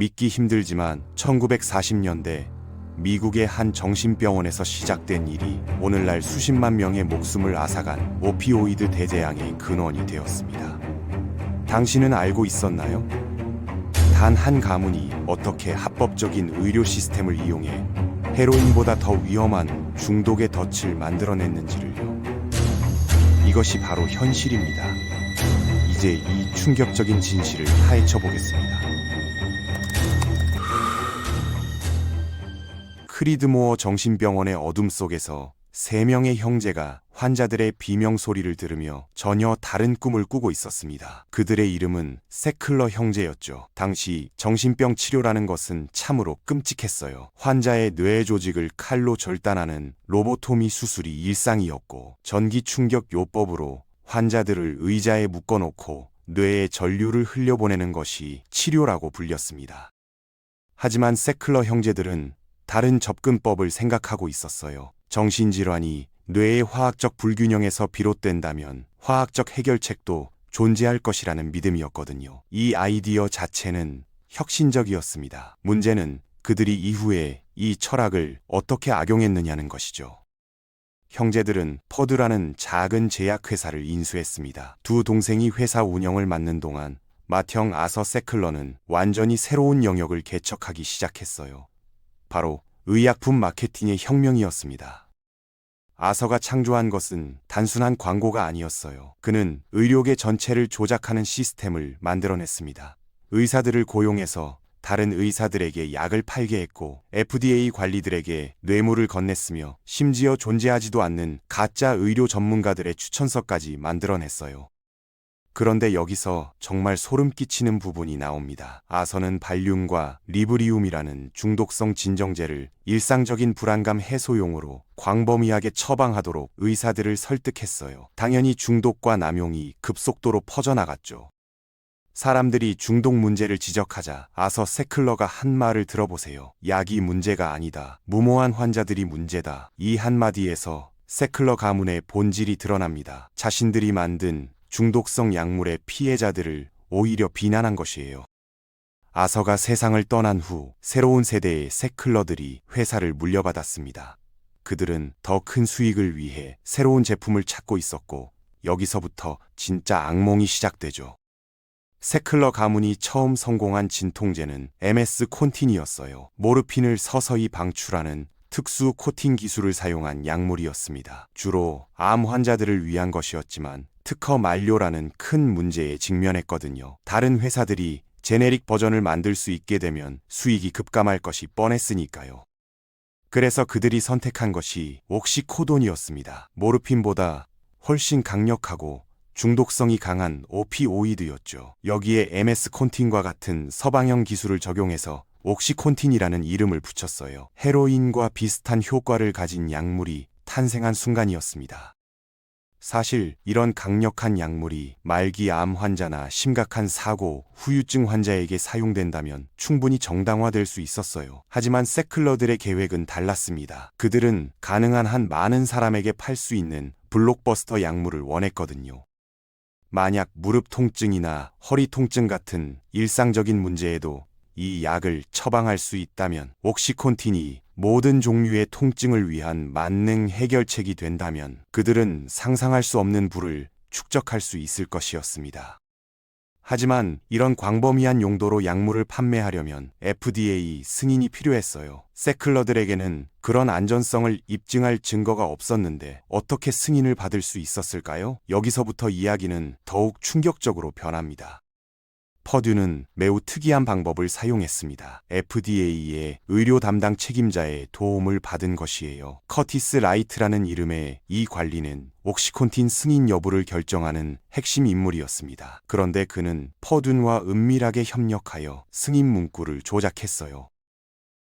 믿기 힘들지만 1940년대 미국의 한 정신병원에서 시작된 일이 오늘날 수십만 명의 목숨을 앗아간 오피오이드 대재앙의 근원이 되었습니다. 당신은 알고 있었나요? 단 한 가문이 어떻게 합법적인 의료 시스템을 이용해 헤로인보다 더 위험한 중독의 덫을 만들어냈는지를요. 이것이 바로 현실입니다. 이제 이 충격적인 진실을 파헤쳐 보겠습니다. 크리드모어 정신병원의 어둠 속에서 세 명의 형제가 환자들의 비명 소리를 들으며 전혀 다른 꿈을 꾸고 있었습니다. 그들의 이름은 세클러 형제였죠. 당시 정신병 치료라는 것은 참으로 끔찍했어요. 환자의 뇌 조직을 칼로 절단하는 로보토미 수술이 일상이었고 전기 충격 요법으로 환자들을 의자에 묶어놓고 뇌에 전류를 흘려보내는 것이 치료라고 불렸습니다. 하지만 세클러 형제들은 다른 접근법을 생각하고 있었어요. 정신질환이 뇌의 화학적 불균형에서 비롯된다면 화학적 해결책도 존재할 것이라는 믿음이었거든요. 이 아이디어 자체는 혁신적이었습니다. 문제는 그들이 이후에 이 철학을 어떻게 악용했느냐는 것이죠. 형제들은 퍼드라는 작은 제약회사를 인수했습니다. 두 동생이 회사 운영을 맡는 동안 맏형 아서 세클러는 완전히 새로운 영역을 개척하기 시작했어요. 바로 의약품 마케팅의 혁명이었습니다. 아서가 창조한 것은 단순한 광고가 아니었어요. 그는 의료계 전체를 조작하는 시스템을 만들어냈습니다. 의사들을 고용해서 다른 의사들에게 약을 팔게 했고 FDA 관리들에게 뇌물을 건넸으며 심지어 존재하지도 않는 가짜 의료 전문가들의 추천서까지 만들어냈어요. 그런데 여기서 정말 소름 끼치는 부분이 나옵니다. 아서는 발륨과 리브리움이라는 중독성 진정제를 일상적인 불안감 해소용으로 광범위하게 처방하도록 의사들을 설득했어요. 당연히 중독과 남용이 급속도로 퍼져나갔죠. 사람들이 중독 문제를 지적하자 아서 세클러가 한 말을 들어보세요. 약이 문제가 아니다. 무모한 환자들이 문제다. 이 한마디에서 세클러 가문의 본질이 드러납니다. 자신들이 만든 중독성 약물의 피해자들을 오히려 비난한 것이에요. 아서가 세상을 떠난 후 새로운 세대의 세클러들이 회사를 물려받았습니다. 그들은 더 큰 수익을 위해 새로운 제품을 찾고 있었고 여기서부터 진짜 악몽이 시작되죠. 세클러 가문이 처음 성공한 진통제는 MS 콘틴이었어요. 모르핀을 서서히 방출하는 특수 코팅 기술을 사용한 약물이었습니다. 주로 암 환자들을 위한 것이었지만 특허 만료라는 큰 문제에 직면했거든요. 다른 회사들이 제네릭 버전을 만들 수 있게 되면 수익이 급감할 것이 뻔했으니까요. 그래서 그들이 선택한 것이 옥시코돈이었습니다. 모르핀보다 훨씬 강력하고 중독성이 강한 오피오이드였죠. 여기에 MS 콘틴과 같은 서방형 기술을 적용해서 옥시콘틴이라는 이름을 붙였어요. 헤로인과 비슷한 효과를 가진 약물이 탄생한 순간이었습니다. 사실 이런 강력한 약물이 말기 암 환자나 심각한 사고, 후유증 환자에게 사용된다면 충분히 정당화될 수 있었어요. 하지만 세클러들의 계획은 달랐습니다. 그들은 가능한 한 많은 사람에게 팔 수 있는 블록버스터 약물을 원했거든요. 만약 무릎 통증이나 허리 통증 같은 일상적인 문제에도 이 약을 처방할 수 있다면 옥시콘틴이 모든 종류의 통증을 위한 만능 해결책이 된다면 그들은 상상할 수 없는 부를 축적할 수 있을 것이었습니다. 하지만 이런 광범위한 용도로 약물을 판매하려면 FDA 승인이 필요했어요. 세클러들에게는 그런 안전성을 입증할 증거가 없었는데 어떻게 승인을 받을 수 있었을까요? 여기서부터 이야기는 더욱 충격적으로 변합니다. 퍼듀는 매우 특이한 방법을 사용했습니다. FDA의 의료 담당 책임자의 도움을 받은 것이에요. 커티스 라이트라는 이름의 이 관리는 옥시콘틴 승인 여부를 결정하는 핵심 인물이었습니다. 그런데 그는 퍼둔과 은밀하게 협력하여 승인 문구를 조작했어요.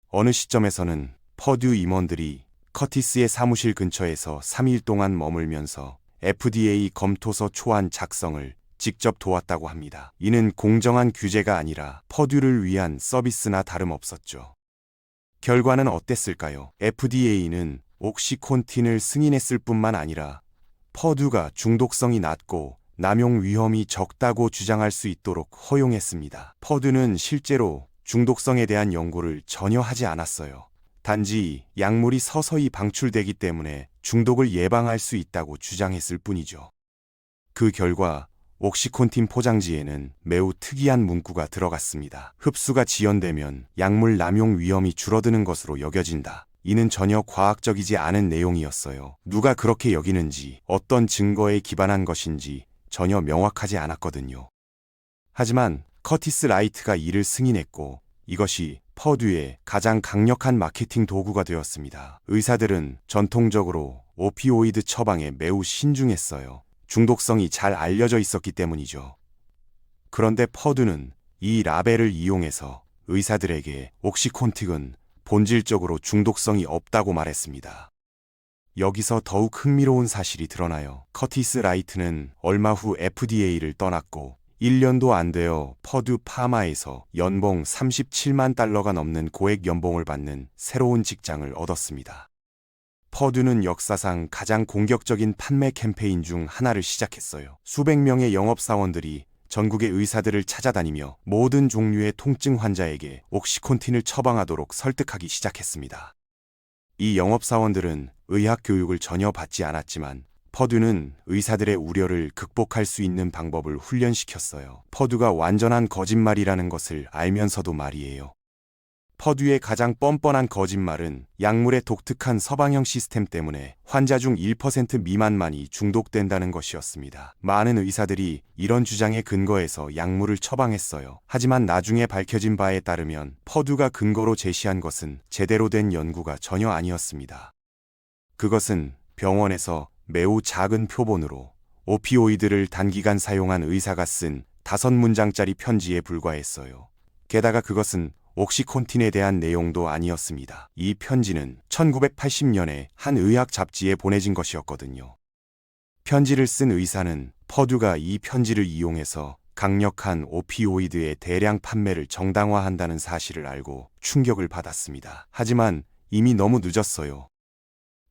어느 시점에서는 퍼듀 임원들이 커티스의 사무실 근처에서 3일 동안 머물면서 FDA 검토서 초안 작성을 직접 도왔다고 합니다. 이는 공정한 규제가 아니라 퍼듀를 위한 서비스나 다름없었죠. 결과는 어땠을까요? FDA는 옥시콘틴을 승인했을 뿐만 아니라 퍼듀가 중독성이 낮고 남용 위험이 적다고 주장할 수 있도록 허용했습니다. 퍼듀는 실제로 중독성에 대한 연구를 전혀 하지 않았어요. 단지 약물이 서서히 방출되기 때문에 중독을 예방할 수 있다고 주장했을 뿐이죠. 그 결과 옥시콘틴 포장지에는 매우 특이한 문구가 들어갔습니다. 흡수가 지연되면 약물 남용 위험이 줄어드는 것으로 여겨진다. 이는 전혀 과학적이지 않은 내용이었어요. 누가 그렇게 여기는지, 어떤 증거에 기반한 것인지 전혀 명확하지 않았거든요. 하지만 커티스 라이트가 이를 승인했고 이것이 퍼듀의 가장 강력한 마케팅 도구가 되었습니다. 의사들은 전통적으로 오피오이드 처방에 매우 신중했어요. 중독성이 잘 알려져 있었기 때문이죠. 그런데 퍼듀는 이 라벨을 이용해서 의사들에게 옥시콘틱은 본질적으로 중독성이 없다고 말했습니다. 여기서 더욱 흥미로운 사실이 드러나요. 커티스 라이트는 얼마 후 FDA를 떠났고 1년도 안 되어 퍼듀 파마에서 연봉 37만 달러가 넘는 고액 연봉을 받는 새로운 직장을 얻었습니다. 퍼듀는 역사상 가장 공격적인 판매 캠페인 중 하나를 시작했어요. 수백 명의 영업사원들이 전국의 의사들을 찾아다니며 모든 종류의 통증 환자에게 옥시콘틴을 처방하도록 설득하기 시작했습니다. 이 영업사원들은 의학 교육을 전혀 받지 않았지만 퍼듀는 의사들의 우려를 극복할 수 있는 방법을 훈련시켰어요. 퍼듀가 완전한 거짓말이라는 것을 알면서도 말이에요. 퍼듀의 가장 뻔뻔한 거짓말은 약물의 독특한 서방형 시스템 때문에 환자 중 1% 미만만이 중독된다는 것이었습니다. 많은 의사들이 이런 주장에 근거해서 약물을 처방했어요. 하지만 나중에 밝혀진 바에 따르면 퍼듀가 근거로 제시한 것은 제대로 된 연구가 전혀 아니었습니다. 그것은 병원에서 매우 작은 표본으로 오피오이드를 단기간 사용한 의사가 쓴 다섯 문장짜리 편지에 불과했어요. 게다가 그것은 옥시콘틴에 대한 내용도 아니었습니다. 이 편지는 1980년에 한 의학 잡지에 보내진 것이었거든요. 편지를 쓴 의사는 퍼듀가 이 편지를 이용해서 강력한 오피오이드의 대량 판매를 정당화한다는 사실을 알고 충격을 받았습니다. 하지만 이미 너무 늦었어요.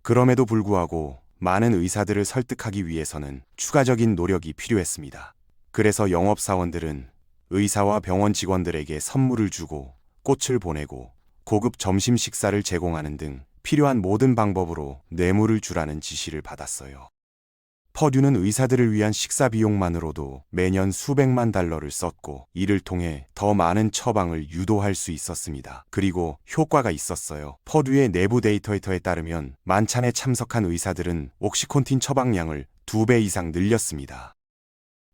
그럼에도 불구하고 많은 의사들을 설득하기 위해서는 추가적인 노력이 필요했습니다. 그래서 영업사원들은 의사와 병원 직원들에게 선물을 주고 꽃을 보내고 고급 점심 식사를 제공하는 등 필요한 모든 방법으로 뇌물을 주라는 지시를 받았어요. 퍼듀는 의사들을 위한 식사 비용만으로도 매년 수백만 달러를 썼고 이를 통해 더 많은 처방을 유도할 수 있었습니다. 그리고 효과가 있었어요. 퍼듀의 내부 데이터에 따르면 만찬에 참석한 의사들은 옥시콘틴 처방량을 두배 이상 늘렸습니다.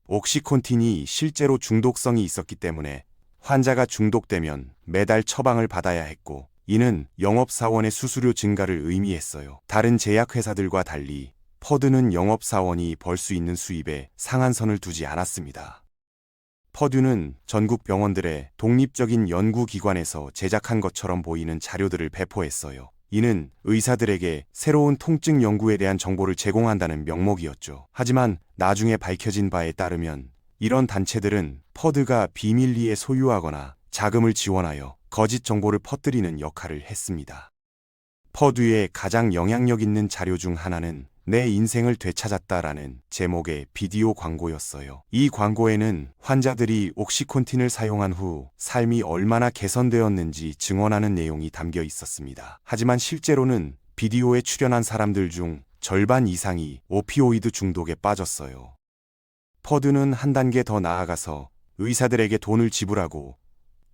옥시콘틴이 실제로 중독성이 있었기 때문에 환자가 중독되면 매달 처방을 받아야 했고 이는 영업사원의 수수료 증가를 의미했어요. 다른 제약회사들과 달리 퍼드는 영업사원이 벌 수 있는 수입에 상한선을 두지 않았습니다. 퍼듀는 전국 병원들의 독립적인 연구기관에서 제작한 것처럼 보이는 자료들을 배포했어요. 이는 의사들에게 새로운 통증 연구에 대한 정보를 제공한다는 명목이었죠. 하지만 나중에 밝혀진 바에 따르면 이런 단체들은 퍼드가 비밀리에 소유하거나 자금을 지원하여 거짓 정보를 퍼뜨리는 역할을 했습니다. 퍼드의 가장 영향력 있는 자료 중 하나는 내 인생을 되찾았다라는 제목의 비디오 광고였어요. 이 광고에는 환자들이 옥시콘틴을 사용한 후 삶이 얼마나 개선되었는지 증언하는 내용이 담겨 있었습니다. 하지만 실제로는 비디오에 출연한 사람들 중 절반 이상이 오피오이드 중독에 빠졌어요. 퍼드는 한 단계 더 나아가서 의사들에게 돈을 지불하고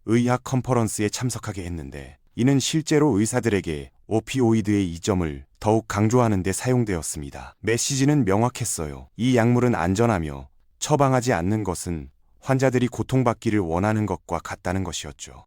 의학 컨퍼런스에 참석하게 했는데 이는 실제로 의사들에게 오피오이드의 이점을 더욱 강조하는 데 사용되었습니다. 메시지는 명확했어요. 이 약물은 안전하며 처방하지 않는 것은 환자들이 고통받기를 원하는 것과 같다는 것이었죠.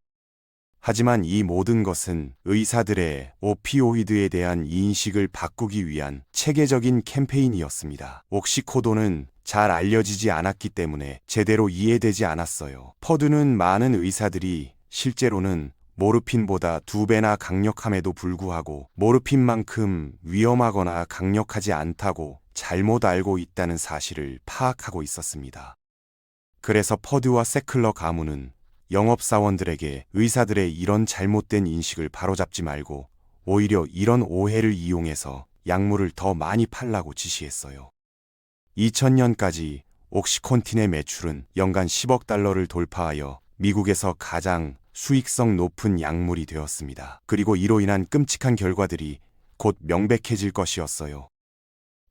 하지만 이 모든 것은 의사들의 오피오이드에 대한 인식을 바꾸기 위한 체계적인 캠페인이었습니다. 옥시코도는 잘 알려지지 않았기 때문에 제대로 이해되지 않았어요. 퍼드는 많은 의사들이 실제로는 모르핀보다 두 배나 강력함에도 불구하고 모르핀만큼 위험하거나 강력하지 않다고 잘못 알고 있다는 사실을 파악하고 있었습니다. 그래서 퍼드와 세클러 가문은 영업사원들에게 의사들의 이런 잘못된 인식을 바로잡지 말고 오히려 이런 오해를 이용해서 약물을 더 많이 팔라고 지시했어요. 2000년까지 옥시콘틴의 매출은 연간 10억 달러를 돌파하여 미국에서 가장 수익성 높은 약물이 되었습니다. 그리고 이로 인한 끔찍한 결과들이 곧 명백해질 것이었어요.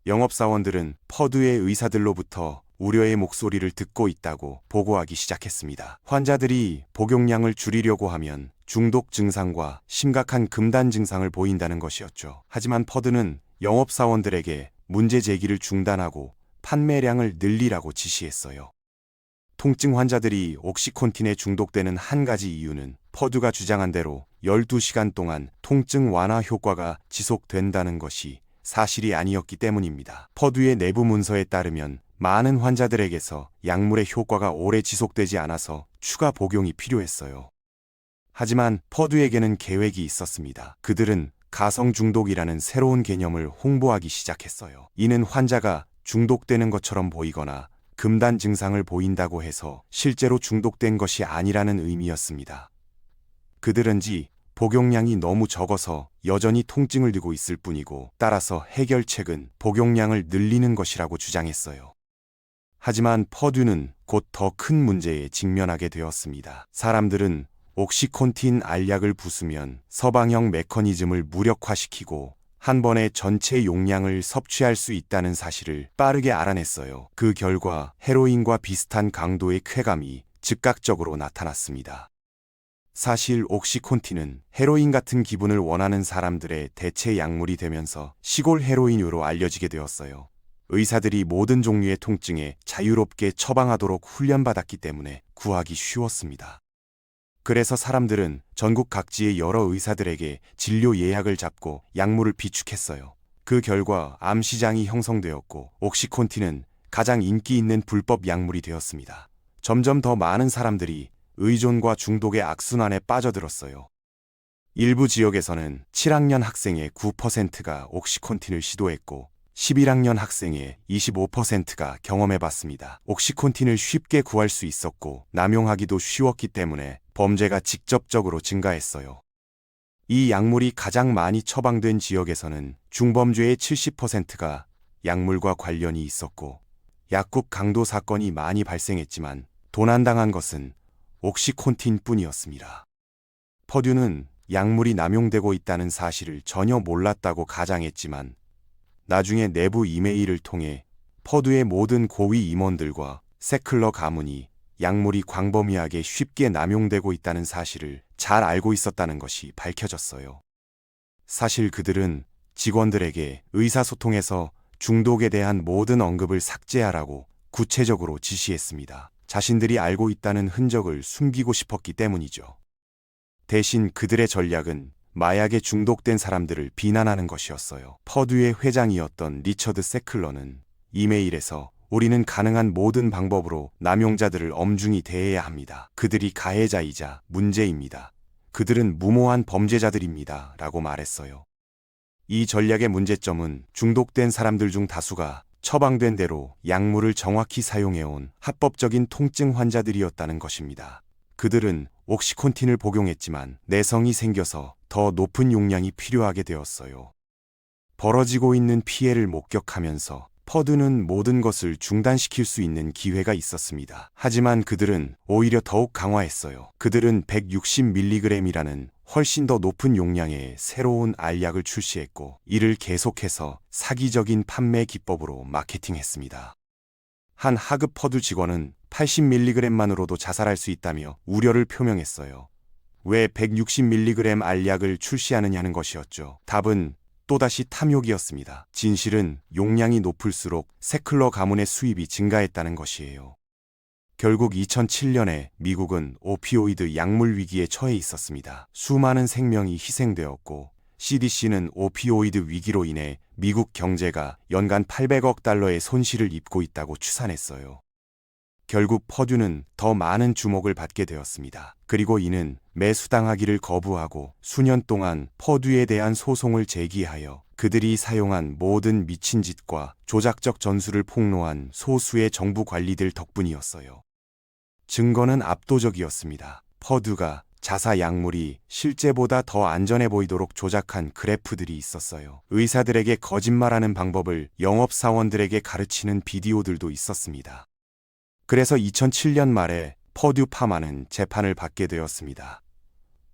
영업사원들은 퍼드의 의사들로부터 우려의 목소리를 듣고 있다고 보고하기 시작했습니다. 환자들이 복용량을 줄이려고 하면 중독 증상과 심각한 금단 증상을 보인다는 것이었죠. 하지만 퍼드는 영업사원들에게 문제 제기를 중단하고 판매량을 늘리라고 지시했어요. 통증 환자들이 옥시콘틴에 중독되는 한 가지 이유는 퍼드가 주장한 대로 12시간 동안 통증 완화 효과가 지속된다는 것이 사실이 아니었기 때문입니다. 퍼드의 내부 문서에 따르면 많은 환자들에게서 약물의 효과가 오래 지속되지 않아서 추가 복용이 필요했어요. 하지만 퍼드에게는 계획이 있었습니다. 그들은 가성 중독이라는 새로운 개념을 홍보하기 시작했어요. 이는 환자가 중독되는 것처럼 보이거나 금단 증상을 보인다고 해서 실제로 중독된 것이 아니라는 의미였습니다. 그들은지 복용량이 너무 적어서 여전히 통증을 들고 있을 뿐이고 따라서 해결책은 복용량을 늘리는 것이라고 주장했어요. 하지만 퍼듀는 곧 더 큰 문제에 직면하게 되었습니다. 사람들은 옥시콘틴 알약을 부수면 서방형 메커니즘을 무력화시키고 한 번에 전체 용량을 섭취할 수 있다는 사실을 빠르게 알아냈어요. 그 결과 헤로인과 비슷한 강도의 쾌감이 즉각적으로 나타났습니다. 사실 옥시콘틴은 헤로인 같은 기분을 원하는 사람들의 대체 약물이 되면서 시골 헤로인으로 알려지게 되었어요. 의사들이 모든 종류의 통증에 자유롭게 처방하도록 훈련받았기 때문에 구하기 쉬웠습니다. 그래서 사람들은 전국 각지의 여러 의사들에게 진료 예약을 잡고 약물을 비축했어요. 그 결과 암 시장이 형성되었고 옥시콘틴은 가장 인기 있는 불법 약물이 되었습니다. 점점 더 많은 사람들이 의존과 중독의 악순환에 빠져들었어요. 일부 지역에서는 7학년 학생의 9%가 옥시콘틴을 시도했고 11학년 학생의 25%가 경험해 봤습니다. 옥시콘틴을 쉽게 구할 수 있었고 남용하기도 쉬웠기 때문에 범죄가 직접적으로 증가했어요. 이 약물이 가장 많이 처방된 지역에서는 중범죄의 70%가 약물과 관련이 있었고 약국 강도 사건이 많이 발생했지만 도난당한 것은 옥시콘틴 뿐이었습니다. 퍼듀는 약물이 남용되고 있다는 사실을 전혀 몰랐다고 가장했지만 나중에 내부 이메일을 통해 퍼듀의 모든 고위 임원들과 세클러 가문이 약물이 광범위하게 쉽게 남용되고 있다는 사실을 잘 알고 있었다는 것이 밝혀졌어요. 사실 그들은 직원들에게 의사소통에서 중독에 대한 모든 언급을 삭제하라고 구체적으로 지시했습니다. 자신들이 알고 있다는 흔적을 숨기고 싶었기 때문이죠. 대신 그들의 전략은 마약에 중독된 사람들을 비난하는 것이었어요. 퍼듀의 회장이었던 리처드 세클러는 이메일에서 우리는 가능한 모든 방법으로 남용자들을 엄중히 대해야 합니다. 그들이 가해자이자 문제입니다. 그들은 무모한 범죄자들입니다. 라고 말했어요. 이 전략의 문제점은 중독된 사람들 중 다수가 처방된 대로 약물을 정확히 사용해온 합법적인 통증 환자들이었다는 것입니다. 그들은 옥시콘틴을 복용했지만 내성이 생겨서 더 높은 용량이 필요하게 되었어요. 벌어지고 있는 피해를 목격하면서 퍼드는 모든 것을 중단시킬 수 있는 기회가 있었습니다. 하지만 그들은 오히려 더욱 강화했어요. 그들은 160mg이라는 훨씬 더 높은 용량의 새로운 알약을 출시했고 이를 계속해서 사기적인 판매 기법으로 마케팅했습니다. 한 하급 퍼드 직원은 80mg만으로도 자살할 수 있다며 우려를 표명했어요. 왜 160mg 알약을 출시하느냐는 것이었죠. 답은 또다시 탐욕이었습니다. 진실은 용량이 높을수록 세클러 가문의 수입이 증가했다는 것이에요. 결국 2007년에 미국은 오피오이드 약물 위기에 처해 있었습니다. 수많은 생명이 희생되었고 CDC는 오피오이드 위기로 인해 미국 경제가 연간 800억 달러의 손실을 입고 있다고 추산했어요. 결국 퍼듀는 더 많은 주목을 받게 되었습니다. 그리고 이는 매수당하기를 거부하고 수년 동안 퍼듀에 대한 소송을 제기하여 그들이 사용한 모든 미친 짓과 조작적 전술을 폭로한 소수의 정부 관리들 덕분이었어요. 증거는 압도적이었습니다. 퍼듀가 자사 약물이 실제보다 더 안전해 보이도록 조작한 그래프들이 있었어요. 의사들에게 거짓말하는 방법을 영업사원들에게 가르치는 비디오들도 있었습니다. 그래서 2007년 말에 퍼듀 파마는 재판을 받게 되었습니다.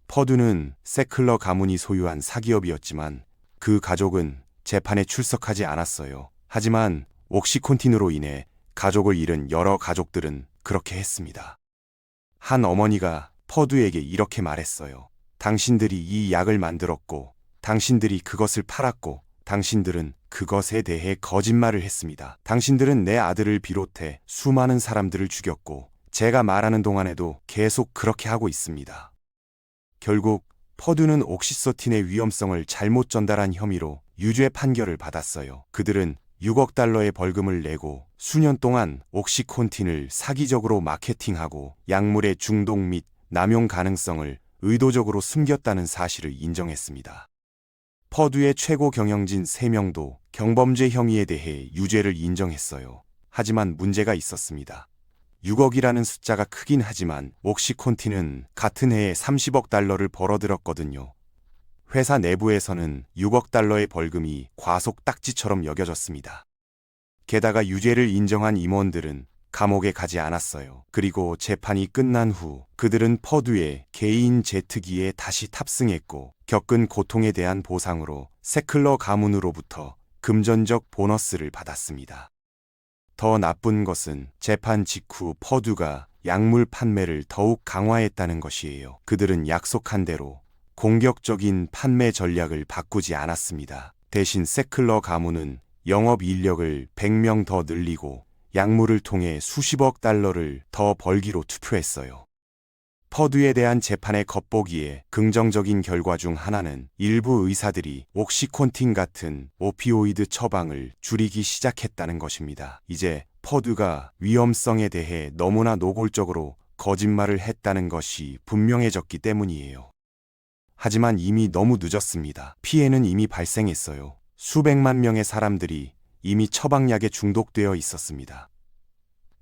퍼두는 세클러 가문이 소유한 사기업이었지만 그 가족은 재판에 출석하지 않았어요. 하지만 옥시콘틴으로 인해 가족을 잃은 여러 가족들은 그렇게 했습니다. 한 어머니가 퍼두에게 이렇게 말했어요. 당신들이 이 약을 만들었고, 당신들이 그것을 팔았고, 당신들은 그것에 대해 거짓말을 했습니다. 당신들은 내 아들을 비롯해 수많은 사람들을 죽였고, 제가 말하는 동안에도 계속 그렇게 하고 있습니다. 결국 퍼두는 옥시소틴의 위험성을 잘못 전달한 혐의로 유죄 판결을 받았어요. 그들은 6억 달러의 벌금을 내고 수년 동안 옥시콘틴을 사기적으로 마케팅하고 약물의 중독 및 남용 가능성을 의도적으로 숨겼다는 사실을 인정했습니다. 퍼두의 최고 경영진 3명도 경범죄 혐의에 대해 유죄를 인정했어요. 하지만 문제가 있었습니다. 6억이라는 숫자가 크긴 하지만 옥시콘틴은 같은 해에 30억 달러를 벌어들였거든요. 회사 내부에서는 6억 달러의 벌금이 과속 딱지처럼 여겨졌습니다. 게다가 유죄를 인정한 임원들은 감옥에 가지 않았어요. 그리고 재판이 끝난 후 그들은 퍼두의 개인 제트기에 다시 탑승했고 겪은 고통에 대한 보상으로 세클러 가문으로부터 금전적 보너스를 받았습니다. 더 나쁜 것은 재판 직후 퍼두가 약물 판매를 더욱 강화했다는 것이에요. 그들은 약속한 대로 공격적인 판매 전략을 바꾸지 않았습니다. 대신 세클러 가문은 영업 인력을 100명 더 늘리고 약물을 통해 수십억 달러를 더 벌기로 투표했어요. 퍼두에 대한 재판의 겉보기에 긍정적인 결과 중 하나는 일부 의사들이 옥시콘틴 같은 오피오이드 처방을 줄이기 시작했다는 것입니다. 이제 퍼두가 위험성에 대해 너무나 노골적으로 거짓말을 했다는 것이 분명해졌기 때문이에요. 하지만 이미 너무 늦었습니다. 피해는 이미 발생했어요. 수백만 명의 사람들이 이미 처방약에 중독되어 있었습니다.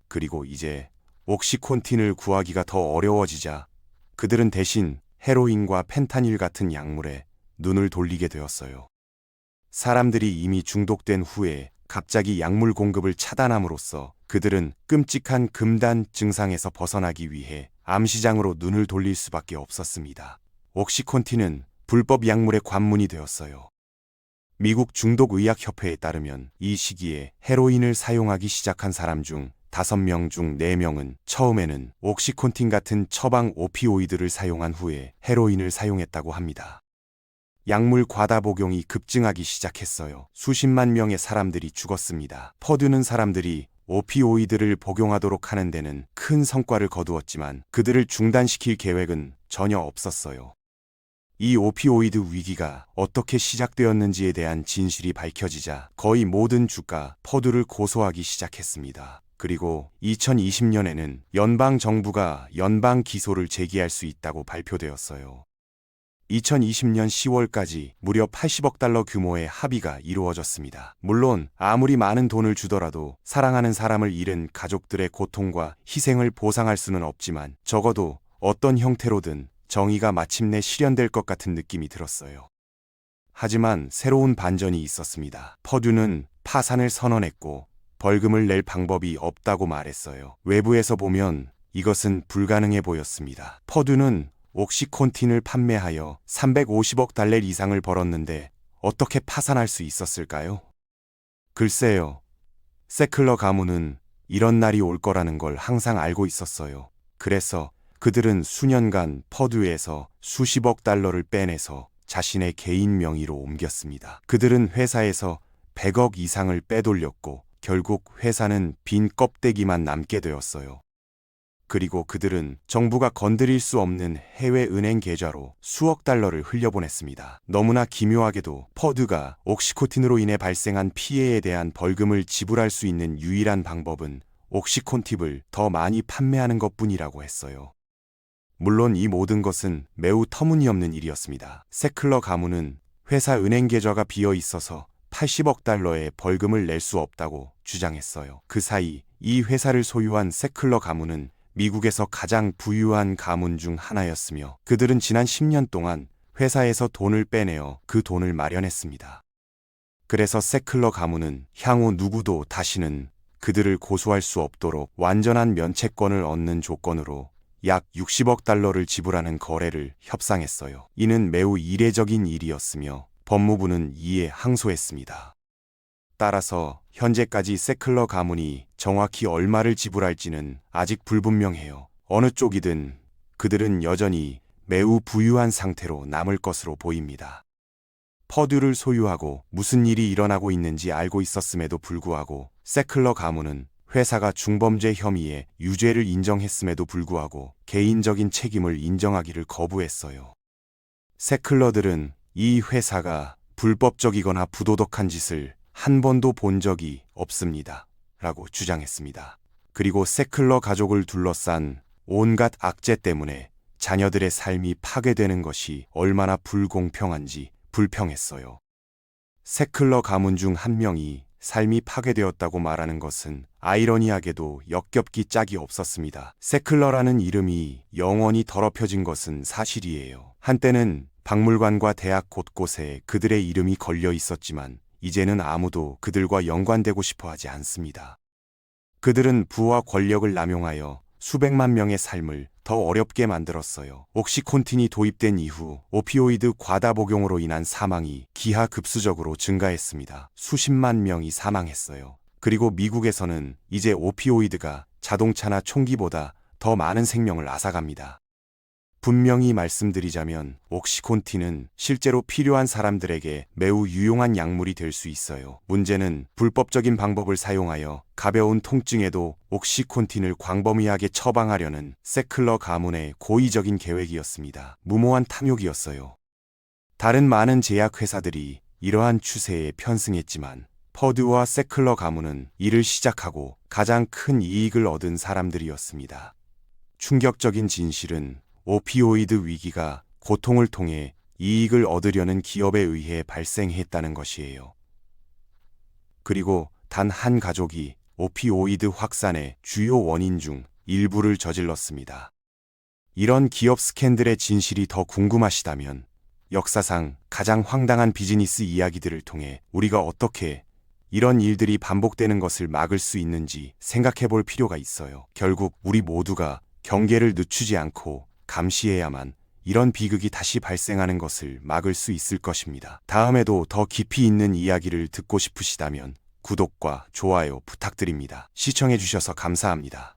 그리고 이제 옥시콘틴을 구하기가 더 어려워지자 그들은 대신 헤로인과 펜타닐 같은 약물에 눈을 돌리게 되었어요. 사람들이 이미 중독된 후에 갑자기 약물 공급을 차단함으로써 그들은 끔찍한 금단 증상에서 벗어나기 위해 암시장으로 눈을 돌릴 수밖에 없었습니다. 옥시콘틴은 불법 약물의 관문이 되었어요. 미국 중독의학협회에 따르면 이 시기에 헤로인을 사용하기 시작한 사람 중 5명 중 4명은 처음에는 옥시콘틴 같은 처방 오피오이드를 사용한 후에 헤로인을 사용했다고 합니다. 약물 과다 복용이 급증하기 시작했어요. 수십만 명의 사람들이 죽었습니다. 퍼드는 사람들이 오피오이드를 복용하도록 하는 데는 큰 성과를 거두었지만 그들을 중단시킬 계획은 전혀 없었어요. 이 오피오이드 위기가 어떻게 시작되었는지에 대한 진실이 밝혀지자 거의 모든 주가 퍼드를 고소하기 시작했습니다. 그리고 2020년에는 연방 정부가 연방 기소를 제기할 수 있다고 발표되었어요. 2020년 10월까지 무려 80억 달러 규모의 합의가 이루어졌습니다. 물론 아무리 많은 돈을 주더라도 사랑하는 사람을 잃은 가족들의 고통과 희생을 보상할 수는 없지만 적어도 어떤 형태로든 정의가 마침내 실현될 것 같은 느낌이 들었어요. 하지만 새로운 반전이 있었습니다. 퍼듀는 파산을 선언했고 벌금을 낼 방법이 없다고 말했어요. 외부에서 보면 이것은 불가능해 보였습니다. 퍼듀는 옥시콘틴을 판매하여 350억 달러 이상을 벌었는데 어떻게 파산할 수 있었을까요? 글쎄요. 세클러 가문은 이런 날이 올 거라는 걸 항상 알고 있었어요. 그래서 그들은 수년간 퍼듀에서 수십억 달러를 빼내서 자신의 개인 명의로 옮겼습니다. 그들은 회사에서 100억 이상을 빼돌렸고 결국 회사는 빈 껍데기만 남게 되었어요. 그리고 그들은 정부가 건드릴 수 없는 해외 은행 계좌로 수억 달러를 흘려보냈습니다. 너무나 기묘하게도 퍼드가 옥시코틴으로 인해 발생한 피해에 대한 벌금을 지불할 수 있는 유일한 방법은 옥시콘팁을 더 많이 판매하는 것 뿐이라고 했어요. 물론 이 모든 것은 매우 터무니없는 일이었습니다. 세클러 가문은 회사 은행 계좌가 비어 있어서 80억 달러의 벌금을 낼 수 없다고 주장했어요. 그 사이 이 회사를 소유한 세클러 가문은 미국에서 가장 부유한 가문 중 하나였으며 그들은 지난 10년 동안 회사에서 돈을 빼내어 그 돈을 마련했습니다. 그래서 세클러 가문은 향후 누구도 다시는 그들을 고소할 수 없도록 완전한 면책권을 얻는 조건으로 약 60억 달러를 지불하는 거래를 협상했어요. 이는 매우 이례적인 일이었으며 법무부는 이에 항소했습니다. 따라서 현재까지 세클러 가문이 정확히 얼마를 지불할지는 아직 불분명해요. 어느 쪽이든 그들은 여전히 매우 부유한 상태로 남을 것으로 보입니다. 퍼듀를 소유하고 무슨 일이 일어나고 있는지 알고 있었음에도 불구하고 세클러 가문은 회사가 중범죄 혐의에 유죄를 인정했음에도 불구하고 개인적인 책임을 인정하기를 거부했어요. 세클러들은 이 회사가 불법적이거나 부도덕한 짓을 한 번도 본 적이 없습니다. 라고 주장했습니다. 그리고 세클러 가족을 둘러싼 온갖 악재 때문에 자녀들의 삶이 파괴되는 것이 얼마나 불공평한지 불평했어요. 세클러 가문 중 한 명이 삶이 파괴되었다고 말하는 것은 아이러니하게도 역겹기 짝이 없었습니다. 세클러라는 이름이 영원히 더럽혀진 것은 사실이에요. 한때는 박물관과 대학 곳곳에 그들의 이름이 걸려 있었지만 이제는 아무도 그들과 연관되고 싶어 하지 않습니다. 그들은 부와 권력을 남용하여 수백만 명의 삶을 더 어렵게 만들었어요. 옥시콘틴이 도입된 이후 오피오이드 과다 복용으로 인한 사망이 기하급수적으로 증가했습니다. 수십만 명이 사망했어요. 그리고 미국에서는 이제 오피오이드가 자동차나 총기보다 더 많은 생명을 앗아갑니다. 분명히 말씀드리자면 옥시콘틴은 실제로 필요한 사람들에게 매우 유용한 약물이 될 수 있어요. 문제는 불법적인 방법을 사용하여 가벼운 통증에도 옥시콘틴을 광범위하게 처방하려는 세클러 가문의 고의적인 계획이었습니다. 무모한 탐욕이었어요. 다른 많은 제약회사들이 이러한 추세에 편승했지만 퍼드와 세클러 가문은 이를 시작하고 가장 큰 이익을 얻은 사람들이었습니다. 충격적인 진실은 오피오이드 위기가 고통을 통해 이익을 얻으려는 기업에 의해 발생했다는 것이에요. 그리고 단 한 가족이 오피오이드 확산의 주요 원인 중 일부를 저질렀습니다. 이런 기업 스캔들의 진실이 더 궁금하시다면 역사상 가장 황당한 비즈니스 이야기들을 통해 우리가 어떻게 이런 일들이 반복되는 것을 막을 수 있는지 생각해 볼 필요가 있어요. 결국 우리 모두가 경계를 늦추지 않고 감시해야만 이런 비극이 다시 발생하는 것을 막을 수 있을 것입니다. 다음에도 더 깊이 있는 이야기를 듣고 싶으시다면 구독과 좋아요 부탁드립니다. 시청해주셔서 감사합니다.